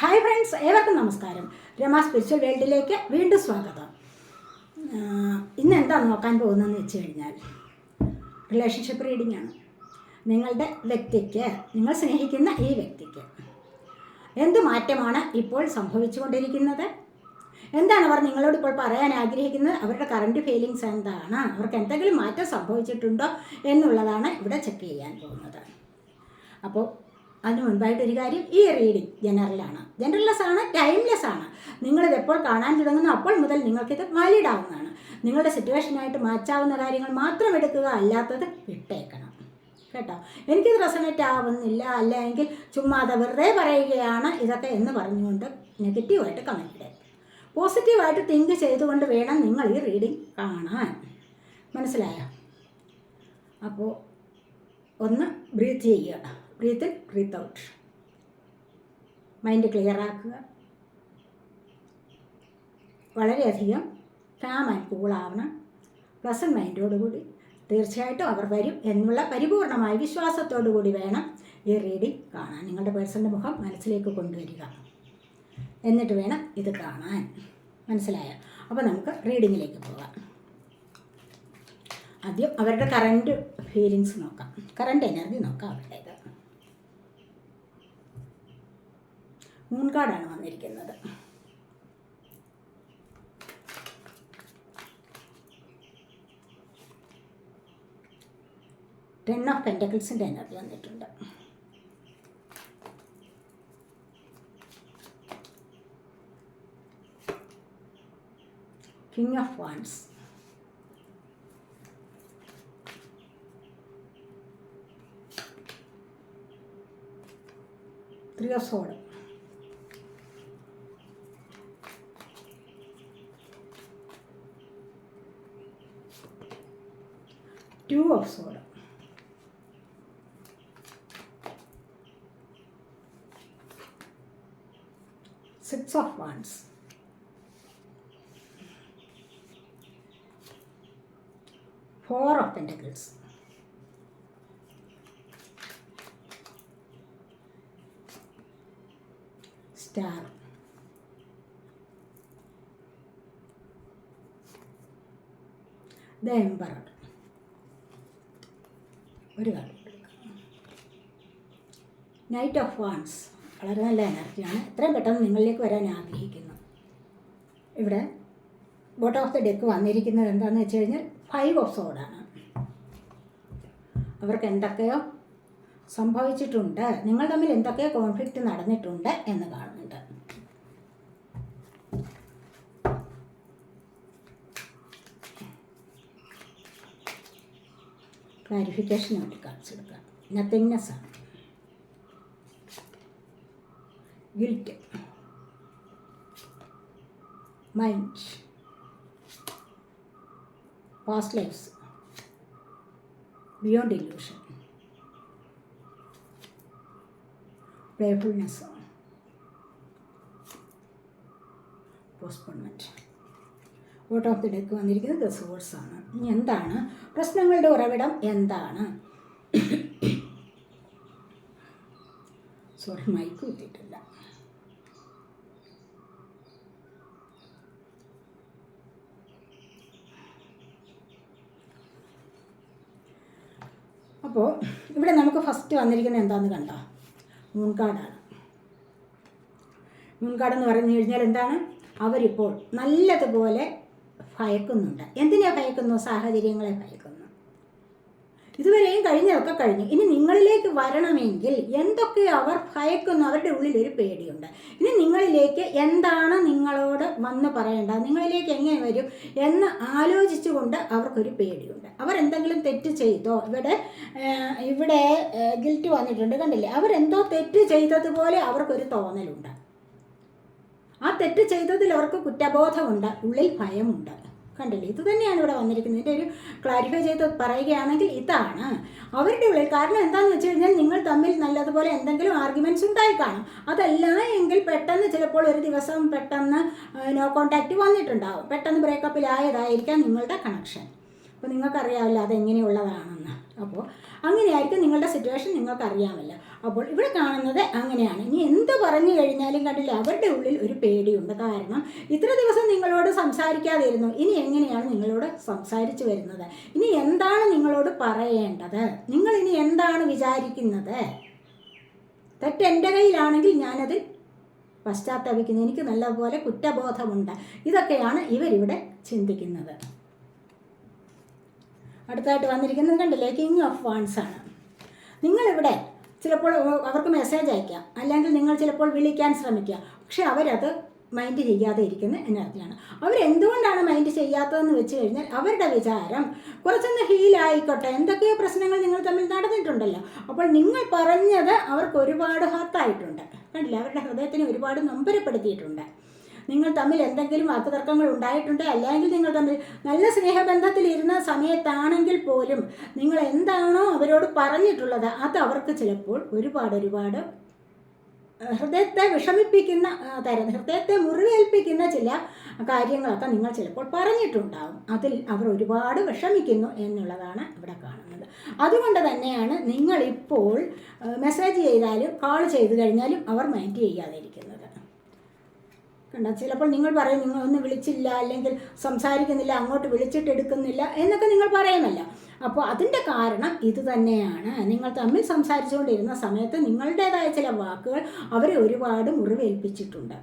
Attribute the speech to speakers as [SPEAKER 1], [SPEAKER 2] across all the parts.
[SPEAKER 1] Hi friends ഏവർക്കും നമസ്കാരം. Rama spiritual വേൾഡിലേക്ക് വീണ്ടും സ്വാഗതം. ഇന്ന് എന്താ നോക്കാൻ പോകുന്നതെന്ന് വെച്ച് കഴിഞ്ഞാൽ റിലേഷൻഷിപ്പ് റീഡിംഗ് ആണ്. നിങ്ങളുടെ വ്യക്തിക്ക് നിങ്ങൾ സ്നേഹിക്കുന്ന ഈ വ്യക്തിക്ക് എന്ത് മാറ്റമാണ് ഇപ്പോൾ സംഭവിച്ചുകൊണ്ടിരിക്കുന്നത്? എന്താണ് അവർ നിങ്ങളോട് ഇപ്പോൾ പറയാൻ ആഗ്രഹിക്കുന്നത്? അവരുടെ കറണ്ട് ഫീലിങ്സ് എന്താണ്? അവർക്ക് എന്തെങ്കിലും മാറ്റം സംഭവിച്ചിട്ടുണ്ടോ എന്നുള്ളതാണ് ഇവിടെ ചെക്ക് ചെയ്യാൻ പോകുന്നത്. അപ്പോൾ അതിന് മുൻപായിട്ട് ഒരു കാര്യം ഈ റീഡിങ് ജനറലാണ്. ജനറൽലെസ് ആണ് ടൈംലെസ് ആണ്. നിങ്ങളിത് എപ്പോൾ കാണാൻ തുടങ്ങുന്നു അപ്പോൾ മുതൽ നിങ്ങൾക്കിത് വാലിഡ് ആവുന്നതാണ് നിങ്ങളുടെ സിറ്റുവേഷനായിട്ട് മാച്ചാവുന്ന കാര്യങ്ങൾ മാത്രം എടുക്കുക അല്ലാത്തത് വിട്ടേക്കണം. കേട്ടോ? എനിക്കിത് റെസണേറ്റ് ആവുന്നില്ല. അല്ലെങ്കിൽ ചുമ്മാ അത് വെറുതെ പറയുകയാണ് ഇതൊക്കെ എന്ന് പറഞ്ഞുകൊണ്ട് നെഗറ്റീവായിട്ട് കമന്റ് ഇടുക പോസിറ്റീവായിട്ട് തിങ്ക് ചെയ്തുകൊണ്ട് വേണം നിങ്ങൾ ഈ റീഡിങ് കാണാൻ. മനസ്സിലായോ? അപ്പോൾ ഒന്ന് ബ്രീത്ത് ചെയ്യുക. Breathe in breathe out mind clear ആക്കുക. വളരെയധികം കാം ആൻഡ് കൂളാവണം പ്ലസ് മൈൻഡോടുകൂടി തീർച്ചയായിട്ടും അവർ വരും എന്നുള്ള പരിപൂർണമായ വിശ്വാസത്തോടു കൂടി വേണം ഈ റീഡിംഗ് കാണാൻ. നിങ്ങളുടെ പേഴ്സന്റെ മുഖം മനസ്സിലേക്ക് കൊണ്ടുവരിക. എന്നിട്ട് വേണം ഇത് കാണാൻ. മനസ്സിലായ? അപ്പോൾ നമുക്ക് റീഡിങ്ങിലേക്ക് പോകാം. ആദ്യം അവരുടെ കറണ്ട് ഫീലിങ്സ് നോക്കാം. കറണ്ട് എനർജി നോക്കാം അവരുടേത് മൂൺ കാർഡാണ് വന്നിരിക്കുന്നത് ടെൻ ഓഫ് പെന്റക്കിൾസിന്റെ എനർജി വന്നിട്ടുണ്ട്. King of wands three of swords two of swords six of wands four of pentacles star the emperor ഒരു കാർഡ് നൈറ്റ് ഓഫ് വാൺസ് വളരെ നല്ല എനർജിയാണ് എത്രയും പെട്ടെന്ന് നിങ്ങളിലേക്ക് വരാൻ ആഗ്രഹിക്കുന്നു. ഇവിടെ ബോട്ടം ഓഫ് ദ ഡെക്ക് വന്നിരിക്കുന്നത് എന്താണെന്ന് വെച്ച് കഴിഞ്ഞാൽ ഫൈവ് ഓഫ് സോഡാണ് അവർക്ക് എന്തൊക്കെയോ സംഭവിച്ചിട്ടുണ്ട്. നിങ്ങൾ തമ്മിൽ എന്തൊക്കെയോ കോൺഫ്ലിക്റ്റ് നടന്നിട്ടുണ്ട് എന്ന് കാണുന്നുണ്ട് ക്ലാരിഫിക്കേഷന് വേണ്ടി കാണിച്ചു കൊടുക്കുക നത്തിങ്നെസ് ആണ് guilt mind past lives beyond illusion playfulness postponement vote of the deck വന്നിരിക്കുന്നത് ദ സോഴ്സ് ആണ്. എന്താണ്? പ്രശ്നങ്ങളുടെ ഉറവിടം എന്താണ്? സോറി മൈക്ക് കുത്തിയിട്ടില്ല. അപ്പോൾ ഇവിടെ നമുക്ക് ഫസ്റ്റ് വന്നിരിക്കുന്നത് എന്താണെന്ന് കണ്ടോ? മൂൺകാടാണ് മൂൺകാട് എന്ന് പറഞ്ഞു കഴിഞ്ഞാൽ എന്താണ്? അവരിപ്പോൾ നല്ലതുപോലെ ഭയക്കുന്നുണ്ട്. എന്തിനാ ഭയക്കുന്നു? സാഹചര്യങ്ങളെ ഭയക്കുന്നു. ഇതുവരെയും കഴിഞ്ഞതൊക്കെ കഴിഞ്ഞു. ഇനി നിങ്ങളിലേക്ക് വരണമെങ്കിൽ എന്തൊക്കെ അവർ ഭയക്കുന്നു? അവരുടെ ഉള്ളിൽ ഒരു പേടിയുണ്ട്. ഇനി നിങ്ങളിലേക്ക് എന്താണ് നിങ്ങളോട് വന്ന് പറയേണ്ടത്? നിങ്ങളിലേക്ക് എങ്ങനെ വരും എന്ന് ആലോചിച്ചുകൊണ്ട് അവർക്കൊരു പേടിയുണ്ട്. അവർ എന്തെങ്കിലും തെറ്റ് ചെയ്തോ? ഇവിടെ ഇവിടെ ഗിൽറ്റ് വന്നിട്ടുണ്ട്. കണ്ടില്ലേ? അവരെന്തോ തെറ്റ് ചെയ്തതുപോലെ അവർക്കൊരു തോന്നലുണ്ട്. ആ തെറ്റ് ചെയ്തതിൽ അവർക്ക് കുറ്റബോധമുണ്ട്. ഉള്ളിൽ ഭയമുണ്ട്. കണ്ടില്ലേ? ഇത് തന്നെയാണ് ഇവിടെ വന്നിരിക്കുന്നത്. ഇതിന്റെ ഒരു ക്ലാരിഫൈ ചെയ്ത് പറയുകയാണെങ്കിൽ ഇതാണ്. അവരുടെ ഉള്ളിൽ കാരണം എന്താണെന്ന് വെച്ച് കഴിഞ്ഞാൽ നിങ്ങൾ തമ്മിൽ നല്ലതുപോലെ എന്തെങ്കിലും ആർഗ്യുമെന്റ്സ് ഉണ്ടായി കാണും. അതല്ല എങ്കിൽ പെട്ടെന്ന് ചിലപ്പോൾ ഒരു ദിവസം പെട്ടെന്ന് നോ കോണ്ടാക്റ്റ് വന്നിട്ടുണ്ടാവും. പെട്ടെന്ന് ബ്രേക്കപ്പിലായതായിരിക്കാം നിങ്ങളുടെ കണക്ഷൻ അപ്പോൾ നിങ്ങൾക്കറിയാമല്ലോ അതെങ്ങനെയുള്ളതാണെന്ന്. അപ്പോൾ അങ്ങനെയായിരിക്കും നിങ്ങളുടെ സിറ്റുവേഷൻ നിങ്ങൾക്കറിയാമല്ലോ. അപ്പോൾ ഇവിടെ കാണുന്നത് അങ്ങനെയാണ്. ഇനി എന്ത് പറഞ്ഞു കഴിഞ്ഞാലും കണ്ടില്ല അവരുടെ ഉള്ളിൽ ഒരു പേടിയുണ്ട്. കാരണം ഇത്ര ദിവസം നിങ്ങളോട് സംസാരിക്കാതിരുന്നു. ഇനി എങ്ങനെയാണ് നിങ്ങളോട് സംസാരിച്ചു വരുന്നത്? ഇനി എന്താണ് നിങ്ങളോട് പറയേണ്ടത്? നിങ്ങൾ ഇനി എന്താണ് വിചാരിക്കുന്നത്? തെറ്റ് എന്റെ കയ്യിലാണെങ്കിൽ ഞാനത് പശ്ചാത്തപിക്കുന്നു. എനിക്ക് നല്ലപോലെ കുറ്റബോധമുണ്ട്. ഇതൊക്കെയാണ് ഇവരിവിടെ ചിന്തിക്കുന്നത്. അടുത്തായിട്ട് വന്നിരിക്കുന്നത് കണ്ടില്ലേ? കിങ് ഓഫ് വാൺസ് ആണ്. നിങ്ങളിവിടെ ചിലപ്പോൾ അവർക്ക് മെസ്സേജ് അയക്കാം. അല്ലെങ്കിൽ നിങ്ങൾ ചിലപ്പോൾ വിളിക്കാൻ ശ്രമിക്കുക. പക്ഷെ അവരത് മൈൻഡ് ചെയ്യാതെ ഇരിക്കുന്ന എനർജിയാണ് അവരെന്തുകൊണ്ടാണ് മൈൻഡ് ചെയ്യാത്തതെന്ന് വെച്ച് കഴിഞ്ഞാൽ അവരുടെ വിചാരം കുറച്ചൊന്ന് ഹീലായിക്കോട്ടെ എന്തൊക്കെയോ പ്രശ്നങ്ങൾ നിങ്ങൾ തമ്മിൽ നടന്നിട്ടുണ്ടല്ലോ. അപ്പോൾ നിങ്ങൾ പറഞ്ഞത് അവർക്ക് ഒരുപാട് ഹത്തായിട്ടുണ്ട് കണ്ടില്ല? അവരുടെ ഹൃദയത്തിന് ഒരുപാട് നൊമ്പരപ്പെടുത്തിയിട്ടുണ്ട്. നിങ്ങൾ തമ്മിൽ എന്തെങ്കിലും വാക്കുതർക്കങ്ങൾ ഉണ്ടായിട്ടുണ്ട്? അല്ലെങ്കിൽ നിങ്ങൾ തമ്മിൽ നല്ല സ്നേഹബന്ധത്തിൽ ഇരുന്ന സമയത്താണെങ്കിൽ പോലും നിങ്ങൾ എന്താണോ അവരോട് പറഞ്ഞിട്ടുള്ളത് അത് അവർക്ക് ചിലപ്പോൾ ഒരുപാട് ഒരുപാട് ഹൃദയത്തെ വിഷമിപ്പിക്കുന്ന തരം ഹൃദയത്തെ മുറിവേൽപ്പിക്കുന്ന ചില കാര്യങ്ങളൊക്കെ നിങ്ങൾ ചിലപ്പോൾ പറഞ്ഞിട്ടുണ്ടാവും. അതിൽ അവർ ഒരുപാട് വിഷമിക്കുന്നു എന്നുള്ളതാണ് ഇവിടെ കാണുന്നത്. അതുകൊണ്ട് തന്നെയാണ് നിങ്ങളിപ്പോൾ മെസ്സേജ് ചെയ്താലും കോൾ ചെയ്ത് കഴിഞ്ഞാലും അവർ മൈൻഡ് ചെയ്യാതെ ഇരിക്കുന്നത് കണ്ടോ ചിലപ്പോൾ നിങ്ങൾ പറയും നിങ്ങൾ ഒന്നും വിളിച്ചില്ല അല്ലെങ്കിൽ സംസാരിക്കുന്നില്ല അങ്ങോട്ട് വിളിച്ചിട്ട് എടുക്കുന്നില്ല എന്നൊക്കെ നിങ്ങൾ പറയുമല്ലോ അപ്പോൾ അതിന്റെ കാരണം ഇത് തന്നെയാണ്. നിങ്ങൾ തമ്മിൽ സംസാരിച്ചുകൊണ്ടിരുന്ന സമയത്ത് നിങ്ങളുടേതായ ചില വാക്കുകൾ അവരെ ഒരുപാട് മുറിവേൽപ്പിച്ചിട്ടുണ്ട്.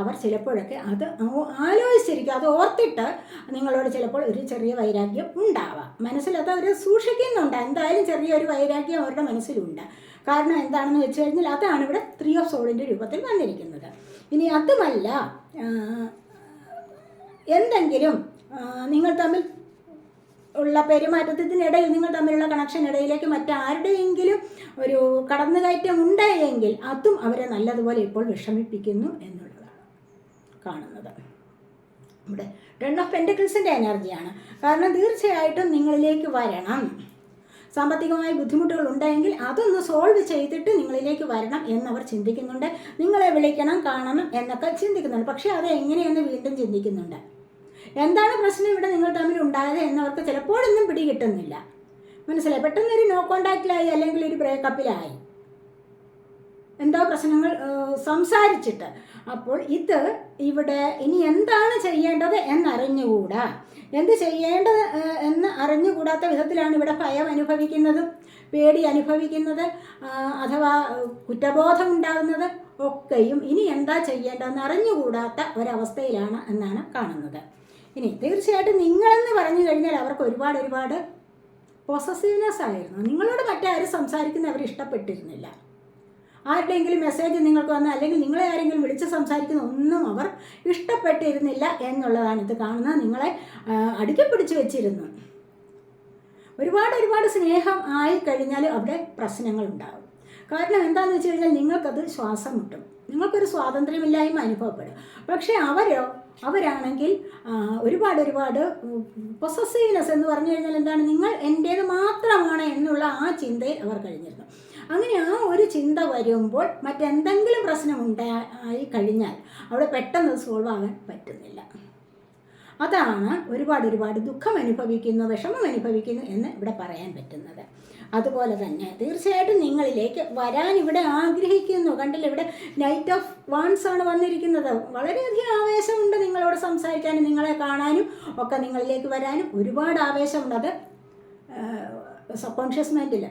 [SPEAKER 1] അവർ ചിലപ്പോഴൊക്കെ അത് ആലോചിച്ചിരിക്കുക ആലോചിച്ചിരിക്കും. അത് ഓർത്തിട്ട് നിങ്ങളോട് ചിലപ്പോൾ ഒരു ചെറിയ വൈരാഗ്യം ഉണ്ടാവാം. മനസ്സിലത് അവർ സൂക്ഷിക്കുന്നുണ്ട്. എന്തായാലും ചെറിയൊരു വൈരാഗ്യം അവരുടെ മനസ്സിലുണ്ട്. കാരണം എന്താണെന്ന് വെച്ച് കഴിഞ്ഞാൽ അതാണ് ഇവിടെ ത്രീ ഓഫ് സോളിന്റെ രൂപത്തിൽ വന്നിരിക്കുന്നത്. ഇനി അതുമല്ല എന്തെങ്കിലും നിങ്ങൾ തമ്മിൽ ഉള്ള പെരുമാറ്റത്തിനിടയിൽ നിങ്ങൾ തമ്മിലുള്ള കണക്ഷൻ ഇടയിലേക്ക് മറ്റാരുടെയെങ്കിലും ഒരു കടന്നുകയറ്റം ഉണ്ടായെങ്കിൽ അതും അവരെ നല്ലതുപോലെ ഇപ്പോൾ വിഷമിപ്പിക്കുന്നു എന്നുള്ളതാണ് കാണുന്നത്. ഇവിടെ ടെൺ ഓഫ് പെന്റക്കിൾസിന്റെ എനർജിയാണ് കാരണം തീർച്ചയായിട്ടും നിങ്ങളിലേക്ക് വരണം. സാമ്പത്തികമായ ബുദ്ധിമുട്ടുകൾ ഉണ്ടെങ്കിൽ അതൊന്ന് സോൾവ് ചെയ്തിട്ട് നിങ്ങളിലേക്ക് വരണം എന്നവർ ചിന്തിക്കുന്നുണ്ട്. നിങ്ങളെ വിളിക്കണം കാണണം എന്നൊക്കെ ചിന്തിക്കുന്നുണ്ട്. പക്ഷേ അത് എങ്ങനെയെന്ന് വീണ്ടും ചിന്തിക്കുന്നുണ്ട്. എന്താണ് പ്രശ്നം ഇവിടെ നിങ്ങൾ തമ്മിൽ ഉണ്ടായത് എന്നവർക്ക് ചിലപ്പോഴൊന്നും പിടികിട്ടുന്നില്ല. മനസ്സിലായി? പെട്ടെന്നൊരു നോ കോണ്ടാക്റ്റിലായി അല്ലെങ്കിൽ ഒരു ബ്രേക്കപ്പിലായി എന്തോ പ്രശ്നങ്ങൾ? സംസാരിച്ചിട്ട്. അപ്പോൾ ഇത് ഇവിടെ ഇനി എന്താണ് ചെയ്യേണ്ടത് എന്നറിഞ്ഞുകൂടാ. എന്ത് ചെയ്യേണ്ടത് എന്ന് അറിഞ്ഞുകൂടാത്ത വിധത്തിലാണ് ഇവിടെ ഭയം അനുഭവിക്കുന്നത് പേടി അനുഭവിക്കുന്നത് അഥവാ കുറ്റബോധം ഉണ്ടാകുന്നത് ഒക്കെയും ഇനി എന്താ ചെയ്യേണ്ടതെന്ന് അറിഞ്ഞുകൂടാത്ത ഒരവസ്ഥയിലാണ് എന്നാണ് കാണുന്നത്. ഇനി തീർച്ചയായിട്ടും നിങ്ങളെന്ന് പറഞ്ഞു കഴിഞ്ഞാൽ അവർക്ക് ഒരുപാട് ഒരുപാട് പൊസസീവ്നെസ് ആയിരുന്നു. നിങ്ങളോട് മറ്റാരും സംസാരിക്കുന്ന അവർ ഇഷ്ടപ്പെട്ടിരുന്നില്ല. ആരുടെയെങ്കിലും മെസ്സേജ് നിങ്ങൾക്ക് വന്ന അല്ലെങ്കിൽ നിങ്ങളെ ആരെങ്കിലും വിളിച്ച് സംസാരിക്കുന്ന ഒന്നും അവർ ഇഷ്ടപ്പെട്ടിരുന്നില്ല എന്നുള്ളതാണ് ഇത് കാണുന്നത്. നിങ്ങളെ അടുക്കി പിടിച്ച് വെച്ചിരുന്നു. ഒരുപാട് ഒരുപാട് സ്നേഹം ആയി കഴിഞ്ഞാൽ അവിടെ പ്രശ്നങ്ങൾ ഉണ്ടാകും. കാരണം എന്താണെന്ന് വെച്ച് കഴിഞ്ഞാൽ നിങ്ങൾക്കത് ശ്വാസം മുട്ടും. നിങ്ങൾക്കൊരു സ്വാതന്ത്ര്യമില്ലായ്മ അനുഭവപ്പെടും. പക്ഷേ അവരോ അവരാണെങ്കിൽ ഒരുപാട് ഒരുപാട് പൊസസീവ്നെസ് എന്ന് പറഞ്ഞു കഴിഞ്ഞാൽ എന്താണ്? നിങ്ങൾ എന്റേത് മാത്രമാണ് എന്നുള്ള ആ ചിന്തയിൽ അവർ കഴിഞ്ഞിരുന്നു. അങ്ങനെ ആ ഒരു ചിന്ത വരുമ്പോൾ മറ്റെന്തെങ്കിലും പ്രശ്നം ഉണ്ടായി കഴിഞ്ഞാൽ അവിടെ പെട്ടെന്ന് സോൾവ് ആകാൻ പറ്റുന്നില്ല. അതാണ് ഒരുപാട് ഒരുപാട് ദുഃഖം അനുഭവിക്കുന്നു വിഷമം അനുഭവിക്കുന്നു എന്ന് ഇവിടെ പറയാൻ പറ്റുന്നത്. അതുപോലെ തന്നെ തീർച്ചയായിട്ടും നിങ്ങളിലേക്ക് വരാൻ ഇവിടെ ആഗ്രഹിക്കുന്നു. കണ്ടില്ല ഇവിടെ നൈറ്റ് ഓഫ് വാൺസ് ആണ് വന്നിരിക്കുന്നത്. വളരെയധികം ആവേശമുണ്ട് നിങ്ങളോട് സംസാരിക്കാനും നിങ്ങളെ കാണാനും ഒക്കെ നിങ്ങളിലേക്ക് വരാനും ഒരുപാട് ആവേശമുണ്ട്. അത് സബ് കോൺഷ്യസ് മൈൻഡിൽ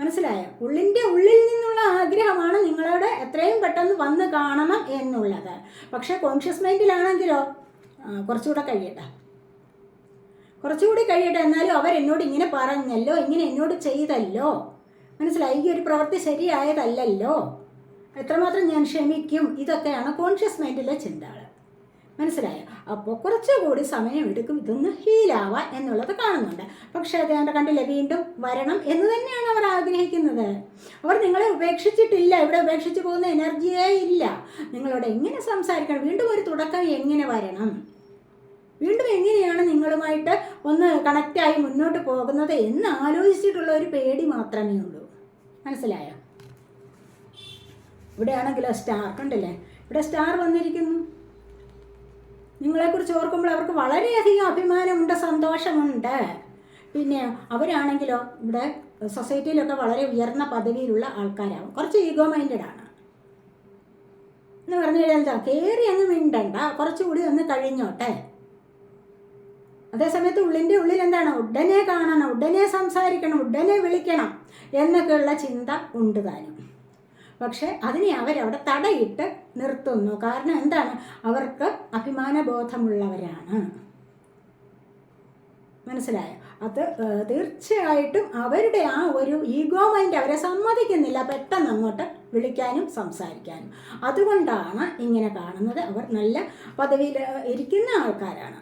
[SPEAKER 1] മനസ്സിലായോ? ഉള്ളിന്റെ ഉള്ളിൽ നിന്നുള്ള ആഗ്രഹമാണ് നിങ്ങളോട് എത്രയും പെട്ടെന്ന് വന്ന് കാണണം എന്നുള്ളത്. പക്ഷേ കോൺഷ്യസ് മൈൻഡിലാണെങ്കിലോ കുറച്ചുകൂടെ കഴിയട്ടെ. കുറച്ചുകൂടി കഴിയട്ടെ. എന്നാലും അവരെന്നോട് ഇങ്ങനെ പറഞ്ഞല്ലോ ഇങ്ങനെ എന്നോട് ചെയ്തല്ലോ. മനസ്സിലായി? ഈ ഒരു പ്രവൃത്തി ശരിയായതല്ലല്ലോ. എത്രമാത്രം ഞാൻ ക്ഷമിക്കും? ഇതൊക്കെയാണ് കോൺഷ്യസ് മൈൻഡിലെ ചിന്തകൾ. മനസ്സിലായോ? അപ്പോൾ കുറച്ചുകൂടി സമയമെടുക്കും ഇതൊന്ന് ഹീലാവാൻ എന്നുള്ളത് കാണുന്നുണ്ട്. പക്ഷേ അത് കണ്ട കണ്ടില്ല വീണ്ടും വരണം എന്ന് തന്നെയാണ് അവർ ആഗ്രഹിക്കുന്നത്. അവർ നിങ്ങളെ ഉപേക്ഷിച്ചിട്ടില്ല. ഇവിടെ ഉപേക്ഷിച്ച് പോകുന്ന എനർജിയേ ഇല്ല. നിങ്ങളോട് എങ്ങനെ സംസാരിക്കണം? വീണ്ടും ഒരു തുടക്കം എങ്ങനെ വരണം? വീണ്ടും എങ്ങനെയാണ് നിങ്ങളുമായിട്ട് ഒന്ന് കണക്റ്റായി മുന്നോട്ട് പോകുന്നത് എന്ന് ആലോചിച്ചിട്ടുള്ള ഒരു പേടി മാത്രമേ ഉള്ളൂ. മനസ്സിലായോ? ഇവിടെയാണെങ്കിലോ സ്റ്റാർ കണ്ടില്ലേ? ഇവിടെ സ്റ്റാർ വന്നിരിക്കുന്നു. നിങ്ങളെക്കുറിച്ച് ഓർക്കുമ്പോൾ അവർക്ക് വളരെയധികം അഭിമാനമുണ്ട് സന്തോഷമുണ്ട്. പിന്നെ അവരാണെങ്കിലോ ഇവിടെ സൊസൈറ്റിയിലൊക്കെ വളരെ ഉയർന്ന പദവിയിലുള്ള ആൾക്കാരാവും. കുറച്ച് ഈഗോ മൈൻഡഡ് ആണ്. എന്ന് പറഞ്ഞു കഴിഞ്ഞാൽ എന്താ കയറി അങ്ങ് മിണ്ടണ്ട കുറച്ചുകൂടി ഒന്ന് കഴിഞ്ഞോട്ടെ. അതേസമയത്ത് ഉള്ളിന്റെ ഉള്ളിൽ എന്താണ് ഉടനെ കാണണം ഉടനെ സംസാരിക്കണം ഉടനെ വിളിക്കണം എന്നൊക്കെയുള്ള ചിന്ത ഉണ്ട് താനും. പക്ഷേ അതിനെ അവരവിടെ തടയിട്ട് നിർത്തുന്നു. കാരണം എന്താണ്? അവർക്ക് അഭിമാനബോധമുള്ളവരാണ്. മനസ്സിലായോ? അത് തീർച്ചയായിട്ടും അവരുടെ ആ ഒരു ഈഗോ മൈൻഡ് അവരെ സമ്മതിക്കുന്നില്ല. പെട്ടെന്ന് അങ്ങോട്ട് വിളിക്കാനും സംസാരിക്കാനും. അതുകൊണ്ടാണ് ഇങ്ങനെ കാണുന്നത് അവർ നല്ല പദവിയിൽ ഇരിക്കുന്ന ആൾക്കാരാണ്.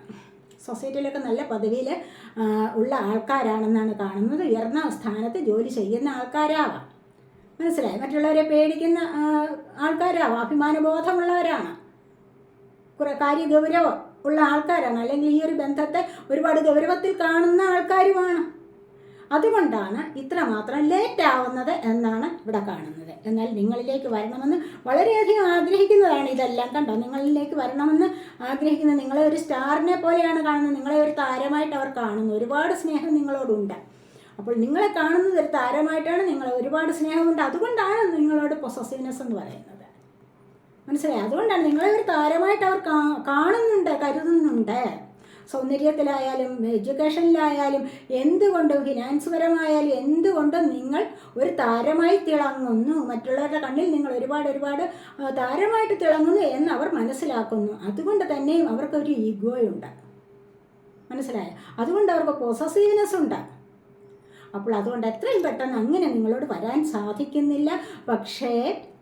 [SPEAKER 1] സൊസൈറ്റിയിലൊക്കെ നല്ല പദവിയിൽ ഉള്ള ആൾക്കാരാണെന്നാണ് കാണുന്നത്. ഉയർന്ന സ്ഥാനത്ത് ജോലി ചെയ്യുന്ന ആൾക്കാരാവാം. മനസ്സിലായി? മറ്റുള്ളവരെ പേടിക്കുന്ന ആൾക്കാരാവും. അഭിമാനബോധമുള്ളവരാണ്. കുറെ കാര്യ ഗൗരവം ഉള്ള ആൾക്കാരാണ്. അല്ലെങ്കിൽ ഈ ഒരു ബന്ധത്തെ ഒരുപാട് ഗൗരവത്തിൽ കാണുന്ന ആൾക്കാരുമാണ്. അതുകൊണ്ടാണ് ഇത്രമാത്രം ലേറ്റ് ആവുന്നത് എന്നാണ് ഇവിടെ കാണുന്നത്. എന്നാൽ നിങ്ങളിലേക്ക് വരണമെന്ന് വളരെയധികം ആഗ്രഹിക്കുന്നതാണ് ഇതെല്ലാം കണ്ടോ? നിങ്ങളിലേക്ക് വരണമെന്ന് ആഗ്രഹിക്കുന്ന നിങ്ങളെ ഒരു സ്റ്റാറിനെ പോലെയാണ് കാണുന്നത്. നിങ്ങളെ ഒരു താരമായിട്ട് അവർ കാണുന്നു. ഒരുപാട് സ്നേഹം നിങ്ങളോടുണ്ട്. അപ്പോൾ നിങ്ങളെ കാണുന്നത് ഒരു താരമായിട്ടാണ് നിങ്ങൾ ഒരുപാട് സ്നേഹമുണ്ട്. അതുകൊണ്ടാണ് നിങ്ങളോട് പൊസസീവ്നെസ് എന്ന് പറയുന്നത്. മനസ്സിലായി? അതുകൊണ്ടാണ് നിങ്ങളെ ഒരു താരമായിട്ട് അവർ കാണുന്നുണ്ട് കരുതുന്നുണ്ട്. സൗന്ദര്യത്തിലായാലും എഡ്യൂക്കേഷനിലായാലും എന്തുകൊണ്ടും ഫിനാൻസ് പരമായാലും എന്തുകൊണ്ടും നിങ്ങൾ ഒരു താരമായി തിളങ്ങുന്നു? മറ്റുള്ളവരുടെ കണ്ണിൽ നിങ്ങൾ ഒരുപാട് ഒരുപാട് താരമായിട്ട് തിളങ്ങുന്നു എന്ന് അവർ മനസ്സിലാക്കുന്നു. അതുകൊണ്ട് തന്നെയും അവർക്കൊരു ഈഗോയുണ്ട് മനസ്സിലായ? അതുകൊണ്ട് അവർക്ക് പോസസീവ്നെസ് ഉണ്ട്. അപ്പോൾ അതുകൊണ്ട് എത്രയും പെട്ടെന്ന് അങ്ങനെ നിങ്ങളോട് വരാൻ സാധിക്കുന്നില്ല. പക്ഷേ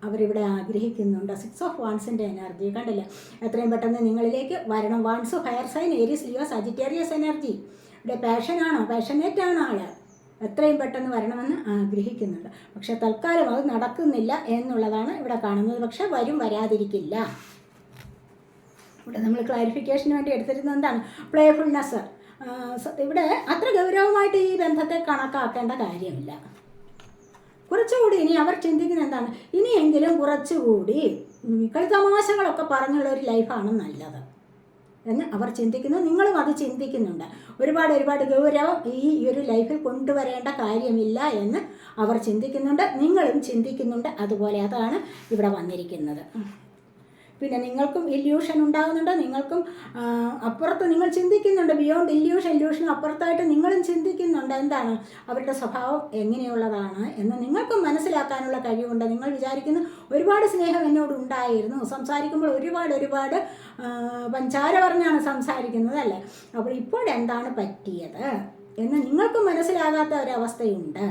[SPEAKER 1] അവരിവിടെ ആഗ്രഹിക്കുന്നുണ്ട്. സിക്സ് ഓഫ് വാൺസിന്റെ എനർജി കണ്ടില്ല? എത്രയും പെട്ടെന്ന് നിങ്ങളിലേക്ക് വരണം. Wands higher sign Aries Leo Sagittarius energy ഇവിടെ പാഷനാണോ പാഷനേറ്റ് ആണ് ആൾ. എത്രയും പെട്ടെന്ന് വരണമെന്ന് ആഗ്രഹിക്കുന്നുണ്ട്. പക്ഷെ തൽക്കാലം അത് നടക്കുന്നില്ല എന്നുള്ളതാണ് ഇവിടെ കാണുന്നത്. പക്ഷെ വരും വരാതിരിക്കില്ല. ഇവിടെ നമ്മൾ ക്ലാരിഫിക്കേഷന് വേണ്ടി എടുത്തിരുന്നത് എന്താണ്? പ്ലേഫുൾനെസ് ഇവിടെ അത്ര ഗൗരവമായിട്ട് ഈ ബന്ധത്തെ കണക്കാക്കേണ്ട കാര്യമില്ല. കുറച്ചുകൂടി ഇനി അവർ ചിന്തിക്കുന്ന എന്താണ്? ഇനിയെങ്കിലും കുറച്ചുകൂടി കളിതമാശകളൊക്കെ പറഞ്ഞുള്ള ഒരു ലൈഫാണ് നല്ലത്. എന്ന് അവർ ചിന്തിക്കുന്നു. നിങ്ങളും അത് ചിന്തിക്കുന്നുണ്ട്. ഒരുപാട് ഒരുപാട് ഗൗരവം ഈ ഒരു ലൈഫിൽ കൊണ്ടുവരേണ്ട കാര്യമില്ല എന്ന് അവർ ചിന്തിക്കുന്നുണ്ട്. നിങ്ങളും ചിന്തിക്കുന്നുണ്ട്. അതുപോലെ അതാണ് ഇവിടെ വന്നിരിക്കുന്നത്. പിന്നെ നിങ്ങൾക്കും ഇല്യൂഷൻ ഉണ്ടാകുന്നുണ്ട്. നിങ്ങൾക്കും അപ്പുറത്ത് നിങ്ങൾ ചിന്തിക്കുന്നുണ്ട്. ബിയോണ്ട് ഇല്യൂഷൻ ഇല്യൂഷൻ അപ്പുറത്തായിട്ട് നിങ്ങളും ചിന്തിക്കുന്നുണ്ട്. എന്താണ്? അവരുടെ സ്വഭാവം എങ്ങനെയുള്ളതാണ് എന്ന് നിങ്ങൾക്കും മനസ്സിലാക്കാനുള്ള കഴിവുണ്ട്. നിങ്ങൾ വിചാരിക്കുന്ന ഒരുപാട് സ്നേഹം എന്നോട് ഉണ്ടായിരുന്നു. സംസാരിക്കുമ്പോൾ ഒരുപാട് ഒരുപാട് പഞ്ചാര പറഞ്ഞാണ് സംസാരിക്കുന്നത് അല്ലേ? അപ്പോൾ ഇപ്പോഴെന്താണ് പറ്റിയത് എന്ന് നിങ്ങൾക്കും മനസ്സിലാകാത്ത ഒരവസ്ഥയുണ്ട്.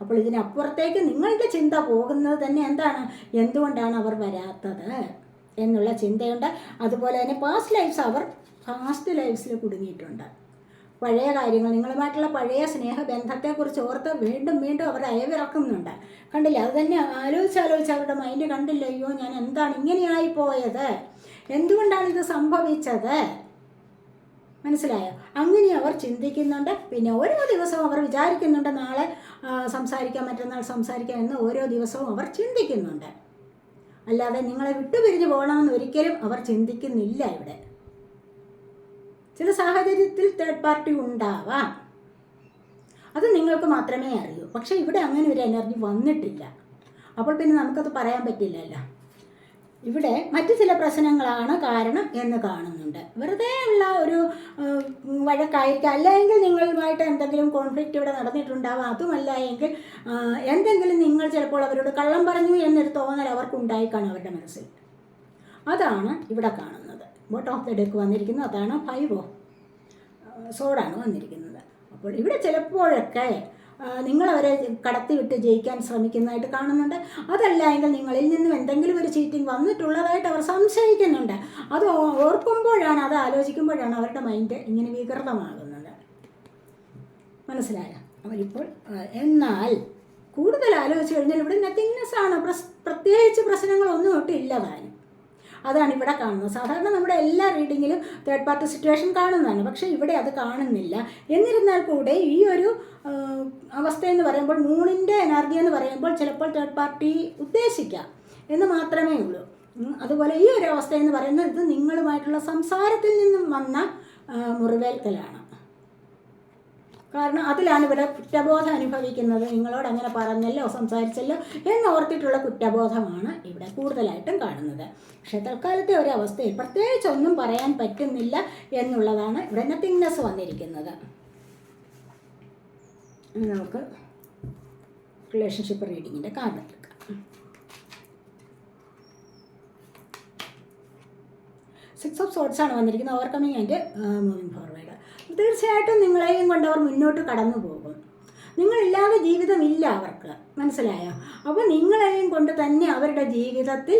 [SPEAKER 1] അപ്പോൾ ഇതിനപ്പുറത്തേക്ക് നിങ്ങളുടെ ചിന്ത പോകുന്നത് തന്നെ എന്താണ്? എന്തുകൊണ്ടാണ് അവർ വരാത്തത്? എന്നുള്ള ചിന്തയുണ്ട്. അതുപോലെ തന്നെ പാസ്റ്റ് ലൈഫ്സ് അവർ പാസ്റ്റ് ലൈഫ്സിൽ കുടുങ്ങിയിട്ടുണ്ട്. പഴയ കാര്യങ്ങൾ നിങ്ങളുമായിട്ടുള്ള പഴയ സ്നേഹബന്ധത്തെക്കുറിച്ച് ഓർത്ത് വീണ്ടും വീണ്ടും അവർ അയവിറക്കുന്നുണ്ട്. കണ്ടില്ല? അത് തന്നെ ആലോചിച്ച് ആലോചിച്ച് അവരുടെ മൈൻഡ് കണ്ടില്ല? അയ്യോ ഞാൻ എന്താണ് ഇങ്ങനെയായി പോയത്? എന്തുകൊണ്ടാണ് ഇത് സംഭവിച്ചത്? മനസ്സിലായോ? അങ്ങനെ അവർ ചിന്തിക്കുന്നുണ്ട്. പിന്നെ ഓരോ ദിവസവും അവർ വിചാരിക്കുന്നുണ്ട് നാളെ സംസാരിക്കാൻ സംസാരിക്കാം മറ്റന്നാൾ സംസാരിക്കാം എന്ന് ഓരോ ദിവസവും അവർ ചിന്തിക്കുന്നുണ്ട്. അല്ലാതെ നിങ്ങളെ വിട്ടുപിരിഞ്ഞു പോകണമെന്ന് ഒരിക്കലും അവർ ചിന്തിക്കുന്നില്ല ഇവിടെ. ചില സാഹചര്യത്തിൽ തേർഡ് പാർട്ടി ഉണ്ടാവാം. അത് നിങ്ങൾക്ക് മാത്രമേ അറിയൂ. പക്ഷേ ഇവിടെ അങ്ങനെ ഒരു എനർജി വന്നിട്ടില്ല. അപ്പോൾ പിന്നെ നമുക്കത് പറയാൻ പറ്റില്ലല്ലോ. ഇവിടെ മറ്റു ചില പ്രശ്നങ്ങളാണ് കാരണം എന്ന് കാണുന്നുണ്ട് വെറുതെ ഉള്ള ഒരു വഴക്കായിരിക്കും. അല്ലെങ്കിൽ നിങ്ങളുമായിട്ട് എന്തെങ്കിലും കോൺഫ്ലിക്റ്റ് ഇവിടെ നടന്നിട്ടുണ്ടാവാം. അതുമല്ല എങ്കിൽ എന്തെങ്കിലും നിങ്ങൾ ചിലപ്പോൾ അവരോട് കള്ളം പറഞ്ഞു എന്നൊരു തോന്നൽ അവർക്കുണ്ടായി കാണും അവരുടെ മനസ്സിൽ. അതാണ് ഇവിടെ കാണുന്നത്. ബോട്ട് ഓഫ് ദ ഡെക്ക് വന്നിരിക്കുന്നത് അതാണ് ഫൈവ് ഓഫ് സോഡാണ് വന്നിരിക്കുന്നത്. അപ്പോൾ ഇവിടെ ചിലപ്പോഴൊക്കെ നിങ്ങളവരെ കടത്തിവിട്ട് ജയിക്കാൻ ശ്രമിക്കുന്നതായിട്ട് കാണുന്നുണ്ട്. അതല്ല എങ്കിൽ നിങ്ങളിൽ നിന്നും എന്തെങ്കിലും ഒരു ചീറ്റിംഗ് വന്നിട്ടുള്ളതായിട്ട് അവർ സംശയിക്കുന്നുണ്ട്. അത് ഓർക്കുമ്പോഴാണ് അത് ആലോചിക്കുമ്പോഴാണ് അവരുടെ മൈൻഡ് ഇങ്ങനെ വികൃതമാകുന്നത്. മനസ്സിലായോ? അവരിപ്പോൾ എന്നാൽ കൂടുതൽ ആലോചിച്ച് കഴിഞ്ഞാൽ ഇവിടെ നത്തിങ്നെസ് ആണ്. പ്രത്യേകിച്ച് പ്രശ്നങ്ങളൊന്നും ഒട്ടും ഇല്ല താനും. അതാണ് ഇവിടെ കാണുന്നത്. സാധാരണ നമ്മുടെ എല്ലാ റീഡിങ്ങിലും തേർഡ് പാർട്ടി സിറ്റുവേഷൻ കാണുന്നതാണ്. പക്ഷേ ഇവിടെ അത് കാണുന്നില്ല. എന്നിരുന്നാൽ കൂടെ ഈ ഒരു അവസ്ഥ എന്ന് പറയുമ്പോൾ മൂണിന്റെ എനർജി എന്ന് പറയുമ്പോൾ ചിലപ്പോൾ തേർഡ് പാർട്ടി ഉദ്ദേശിക്കാം എന്ന് മാത്രമേ ഉള്ളൂ. അതുപോലെ ഈ ഒരു അവസ്ഥ എന്ന് പറയുന്നത് ഇത് നിങ്ങളുമായിട്ടുള്ള സംസാരത്തിൽ നിന്നും വന്ന മുറിവേൽക്കലാണ്. കാരണം അതിലാണ് ഇവിടെ കുറ്റബോധം അനുഭവിക്കുന്നത്. നിങ്ങളോട് അങ്ങനെ പറഞ്ഞല്ലോ സംസാരിച്ചല്ലോ എന്നോർത്തിട്ടുള്ള കുറ്റബോധമാണ് ഇവിടെ കൂടുതലായിട്ടും കാണുന്നത്. പക്ഷേ തൽക്കാലത്തെ ഒരവസ്ഥയിൽ പ്രത്യേകിച്ച് ഒന്നും പറയാൻ പറ്റുന്നില്ല എന്നുള്ളതാണ് ഇവിടെ നത്തിങ്നെസ് വന്നിരിക്കുന്നത്. നമുക്ക് റിലേഷൻഷിപ്പ് റീഡിങ്ങിന്റെ കാർഡ് സിക്സ് ഓഫ് സോട്ട്സ് ആണ് വന്നിരിക്കുന്നത്. ഓവർകമ്മിങ് ആൻഡ് മൂവിങ് ഫോർവേഡ് തീർച്ചയായിട്ടും നിങ്ങളെയും കൊണ്ട് അവർ മുന്നോട്ട് കടന്നു പോകും. നിങ്ങളില്ലാതെ ജീവിതമില്ല അവർക്ക്. മനസ്സിലായോ? അപ്പോൾ നിങ്ങളെയും കൊണ്ട് തന്നെ അവരുടെ ജീവിതത്തിൽ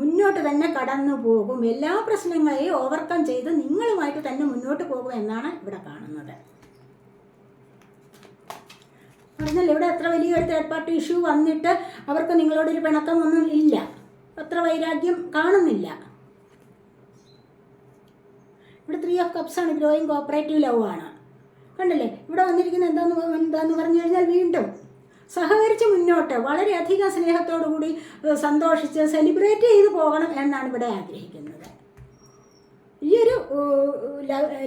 [SPEAKER 1] മുന്നോട്ട് തന്നെ കടന്നു പോകും. എല്ലാ പ്രശ്നങ്ങളെയും ഓവർകം ചെയ്ത് നിങ്ങളുമായിട്ട് തന്നെ മുന്നോട്ട് പോകും എന്നാണ് ഇവിടെ കാണുന്നത്. പറഞ്ഞല്ലോ ഇവിടെ അത്ര വലിയൊരു തേർഡ് പാർട്ടി ഇഷ്യൂ വന്നിട്ട് അവർക്ക് നിങ്ങളോടൊരു പിണക്കമൊന്നും ഇല്ല. അത്ര വൈരാഗ്യം കാണുന്നില്ല. ഇവിടെ ത്രീ ഓഫ് കപ്സ് ആണ് ഗ്രോയിങ് കോപ്പറേറ്റീവ് ലവ് ആണ്. കണ്ടല്ലേ? ഇവിടെ വന്നിരിക്കുന്ന എന്താന്ന് എന്താന്ന് പറഞ്ഞു കഴിഞ്ഞാൽ വീണ്ടും സഹകരിച്ച് മുന്നോട്ട് വളരെയധികം സ്നേഹത്തോടു കൂടി സന്തോഷിച്ച് സെലിബ്രേറ്റ് ചെയ്ത് പോകണം എന്നാണ് ഇവിടെ ആഗ്രഹിക്കുന്നത്. ഈ ഒരു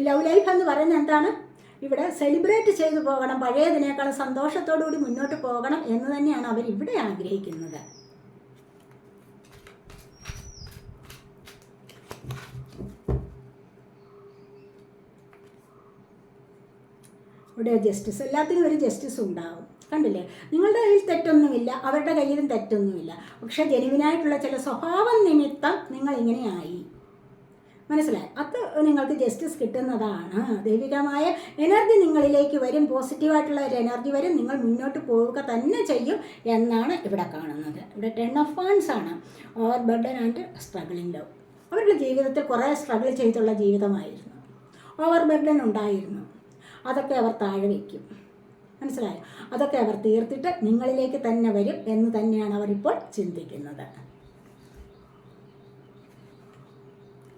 [SPEAKER 1] ലവ് ലൈഫ് എന്ന് പറയുന്നത് എന്താണ്? ഇവിടെ സെലിബ്രേറ്റ് ചെയ്തു പോകണം പഴയതിനേക്കാൾ സന്തോഷത്തോടു കൂടി മുന്നോട്ട് പോകണം എന്ന് തന്നെയാണ് അവർ ഇവിടെ ആഗ്രഹിക്കുന്നത്. ഇവിടെ ജസ്റ്റിസ് എല്ലാത്തിനും ഒരു ജസ്റ്റിസ് ഉണ്ടാവും. കണ്ടില്ലേ? നിങ്ങളുടെ കയ്യിൽ തെറ്റൊന്നുമില്ല അവരുടെ കയ്യിലും തെറ്റൊന്നുമില്ല. പക്ഷെ ജനുവിനായിട്ടുള്ള ചില സ്വഭാവം നിമിത്തം നിങ്ങൾ ഇങ്ങനെയായി മനസ്സിലായി? അത് നിങ്ങൾക്ക് ജസ്റ്റിസ് കിട്ടുന്നതാണ്. ദൈവികമായ എനർജി നിങ്ങളിലേക്ക് വരും പോസിറ്റീവായിട്ടുള്ള ഒരു എനർജി വരും. നിങ്ങൾ മുന്നോട്ട് പോവുക തന്നെ ചെയ്യും എന്നാണ് ഇവിടെ കാണുന്നത്. ഇവിടെ ടെൻ ഓഫ് ഫാൻസ് ആണ്. Over burden and struggling love അവരുടെ ജീവിതത്തിൽ കുറേ സ്ട്രഗിൾ ചെയ്തുള്ള ജീവിതമായിരുന്നു. ഓവർ ബർഡൻ ഉണ്ടായിരുന്നു. അതൊക്കെ അവർ താഴെ വയ്ക്കും മനസ്സിലായോ? അതൊക്കെ അവർ തീർത്തിട്ട് നിങ്ങളിലേക്ക് തന്നെ വരും എന്ന് തന്നെയാണ് അവരിപ്പോൾ ചിന്തിക്കുന്നത്.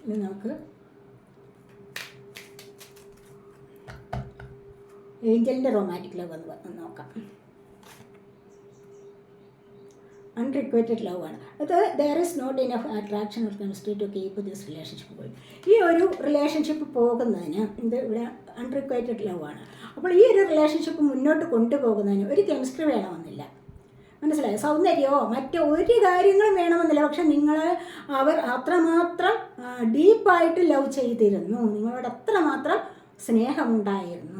[SPEAKER 1] ഇനി നമുക്ക് ഏഞ്ചലിന്റെ റൊമാന്റിക് ലവ് എന്ന് നോക്കാം. അൺറിക്വറ്റഡ് ലവ് ആണ്. അത് there is not enough attraction of chemistry to keep this relationship പോയി ഈ ഒരു റിലേഷൻഷിപ്പ് പോകുന്നതിന് ഇത് ഇവിടെ അൺറിക്വറ്റഡ് ലവ് ആണ്. അപ്പോൾ ഈ ഒരു റിലേഷൻഷിപ്പ് മുന്നോട്ട് കൊണ്ടുപോകുന്നതിന് ഒരു കെമിസ്ട്രി വേണമെന്നില്ല. മനസ്സിലായോ? സൗന്ദര്യമോ മറ്റോ ഒരു കാര്യങ്ങളും വേണമെന്നില്ല. പക്ഷെ നിങ്ങൾ അവർ അത്രമാത്രം ഡീപ്പായിട്ട് ലവ് ചെയ്തിരുന്നു. നിങ്ങളോട് അത്രമാത്രം സ്നേഹമുണ്ടായിരുന്നു.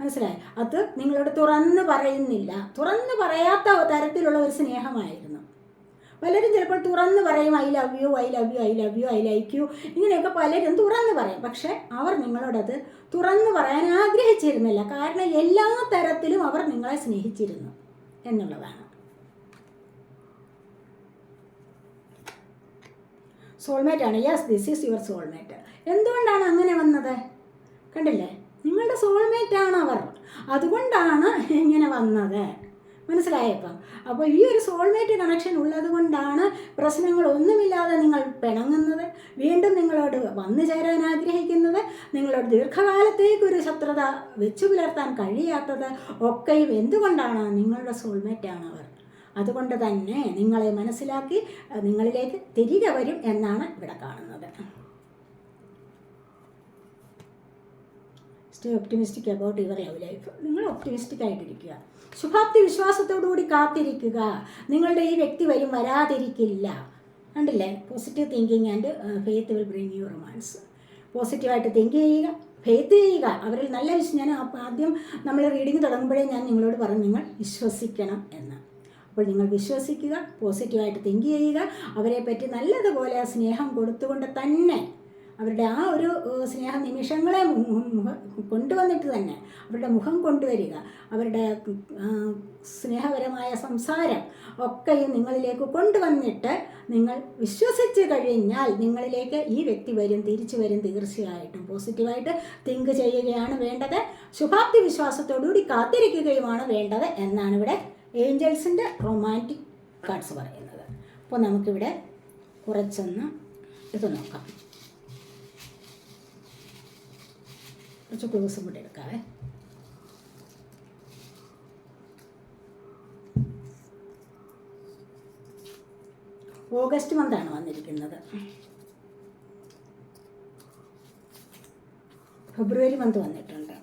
[SPEAKER 1] മനസ്സിലായി? അത് നിങ്ങളോട് തുറന്ന് പറയുന്നില്ല. തുറന്ന് പറയാത്ത തരത്തിലുള്ള ഒരു സ്നേഹമായിരുന്നു. പലരും ചിലപ്പോൾ തുറന്ന് പറയും I love you I love you I love you I like you ഇങ്ങനെയൊക്കെ പലരും തുറന്ന് പറയും. പക്ഷെ അവർ നിങ്ങളോടത് തുറന്ന് പറയാൻ ആഗ്രഹിച്ചിരുന്നില്ല. കാരണം എല്ലാ തരത്തിലും അവർ നിങ്ങളെ സ്നേഹിച്ചിരുന്നു എന്നുള്ളതാണ്. സോൾമേറ്റ് ആണ്. Yes this is your soulmate എന്തുകൊണ്ടാണ് അങ്ങനെ വന്നത്? കണ്ടില്ലേ? നിങ്ങളുടെ സോൾമേറ്റ് ആണ് അവർ. അതുകൊണ്ടാണ് ഇങ്ങനെ വന്നത്. മനസ്സിലായപ്പം? അപ്പോൾ ഈ ഒരു സോൾമേറ്റ് കണക്ഷൻ ഉള്ളത് കൊണ്ടാണ് പ്രശ്നങ്ങളൊന്നുമില്ലാതെ നിങ്ങൾ പിണങ്ങുന്നത്. വീണ്ടും നിങ്ങളോട് വന്നു ചേരാൻ ആഗ്രഹിക്കുന്നത്. നിങ്ങളോട് ദീർഘകാലത്തേക്കൊരു ശത്രുത വെച്ചു പുലർത്താൻ കഴിയാത്തത് ഒക്കെയും എന്തുകൊണ്ടാണ് നിങ്ങളുടെ സോൾമേറ്റ് ആണ് അവർ? അതുകൊണ്ട് തന്നെ നിങ്ങളെ മനസ്സിലാക്കി നിങ്ങളിലേക്ക് തിരികെ വരും എന്നാണ് ഇവിടെ കാണുന്നത്. Stay optimistic about your love life നിങ്ങൾ ഒപ്റ്റിമിസ്റ്റിക് ആയിട്ടിരിക്കുക. ശുഭാപ്തി വിശ്വാസത്തോടുകൂടി കാത്തിരിക്കുക. നിങ്ങളുടെ ഈ വ്യക്തി വരും വരാതിരിക്കില്ല. കണ്ടില്ലേ? Positive thinking and faith will bring you romance പോസിറ്റീവായിട്ട് തിങ്ക് ചെയ്യുക ഫെയ്ത്ത് ചെയ്യുക. അവരിൽ നല്ല വിശ്വ ഞാൻ ആദ്യം നമ്മൾ റീഡിങ് തുടങ്ങുമ്പോഴേ ഞാൻ നിങ്ങളോട് പറഞ്ഞു നിങ്ങൾ വിശ്വസിക്കണം എന്ന്. അപ്പോൾ നിങ്ങൾ വിശ്വസിക്കുക പോസിറ്റീവായിട്ട് തിങ്ക് ചെയ്യുക. അവരെ പറ്റി നല്ലതുപോലെ സ്നേഹം കൊടുത്തുകൊണ്ട് തന്നെ അവരുടെ ആ ഒരു സ്നേഹ നിമിഷങ്ങളെ കൊണ്ടുവന്നിട്ട് തന്നെ അവരുടെ മുഖം കൊണ്ടുവരിക അവരുടെ സ്നേഹപരമായ സംസാരം ഒക്കെയും നിങ്ങളിലേക്ക് കൊണ്ടുവന്നിട്ട് നിങ്ങൾ വിശ്വസിച്ച് കഴിഞ്ഞാൽ നിങ്ങളിലേക്ക് ഈ വ്യക്തി വരും തിരിച്ചു വരും തീർച്ചയായിട്ടും. പോസിറ്റീവായിട്ട് തിങ്ക് ചെയ്യുകയാണ് വേണ്ടത്. ശുഭാപ്തി വിശ്വാസത്തോടുകൂടി കാത്തിരിക്കുകയുമാണ് വേണ്ടത് എന്നാണ് ഇവിടെ ഏഞ്ചൽസിന്റെ റൊമാന്റിക് കാർഡ്സ് പറയുന്നത്. അപ്പോൾ നമുക്കിവിടെ കുറച്ചൊന്ന് ഇത് നോക്കാം. കുറച്ച് കൂസും കൂടി എടുക്കാവേ. ഓഗസ്റ്റ് മന്താണ് വന്നിരിക്കുന്നത്. ഫെബ്രുവരി മന്ത് വന്നിട്ടുണ്ട്.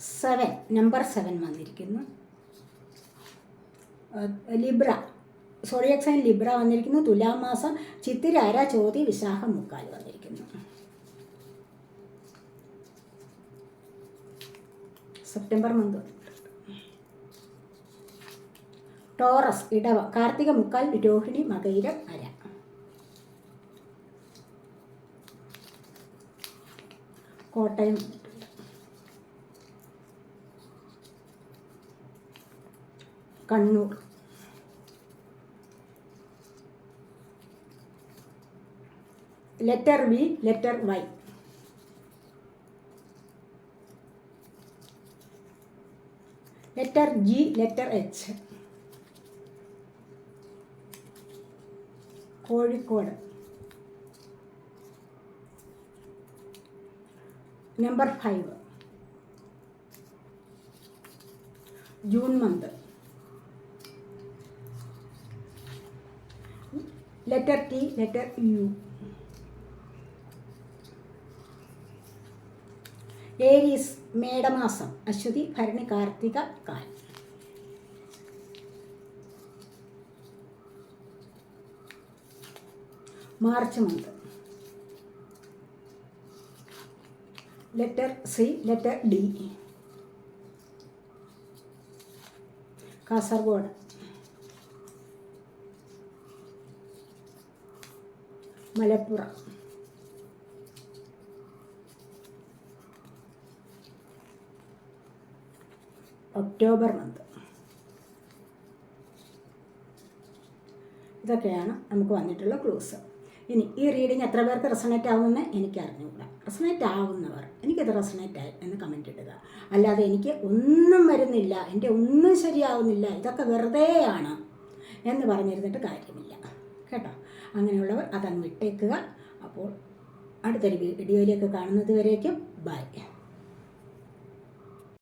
[SPEAKER 1] സെവൻ നമ്പർ സെവൻ വന്നിരിക്കുന്നു. ലിബ്ര സോഡിയക് സൈൻ ലിബ്ര വന്നിരിക്കുന്നു. തുലാമാസം ചിത്തിരാര ചോതി വിശാഖം മുക്കാൽ വന്നിരിക്കുന്നു. സെപ്റ്റംബർ മന്ത് ടോറസ് ഇടവ കാർത്തിക മുക്കാൽ രോഹിണി മകയിരം അര. Kottayam. Kannur. Letter V letter Y letter G letter H Kozhikode. Number five June month letter T letter U Aries മേടമാസം Ashwathi Bharani Karthika കാൽ March month letter C letter D. Kasaragod. Malappuram. October month ഇതൊക്കെയാണ് നമുക്ക് വന്നിട്ടുള്ള clues ഇനി ഈ reading എത്ര പേർക്ക് resonate ആവുമെന്ന് എനിക്ക് അറിഞ്ഞുകൂടാ. റെസണേറ്റ് ആവുന്നവർ എനിക്കത് റെസണേറ്റ് ആയി എന്ന് കമന്റ് ഇടുക. അല്ലാതെ എനിക്ക് ഒന്നും വരുന്നില്ല എന്റെ ഒന്നും ശരിയാവുന്നില്ല ഇതൊക്കെ വെറുതെയാണ് എന്ന് പറഞ്ഞിരുന്നിട്ട് കാര്യമില്ല. കേട്ടോ? അങ്ങനെയുള്ളവർ അതങ്ങ് വിട്ടേക്കുക. അപ്പോൾ അടുത്തൊരു വീഡിയോയിലേക്ക് കാണുന്നത് വരേക്കും. ബൈ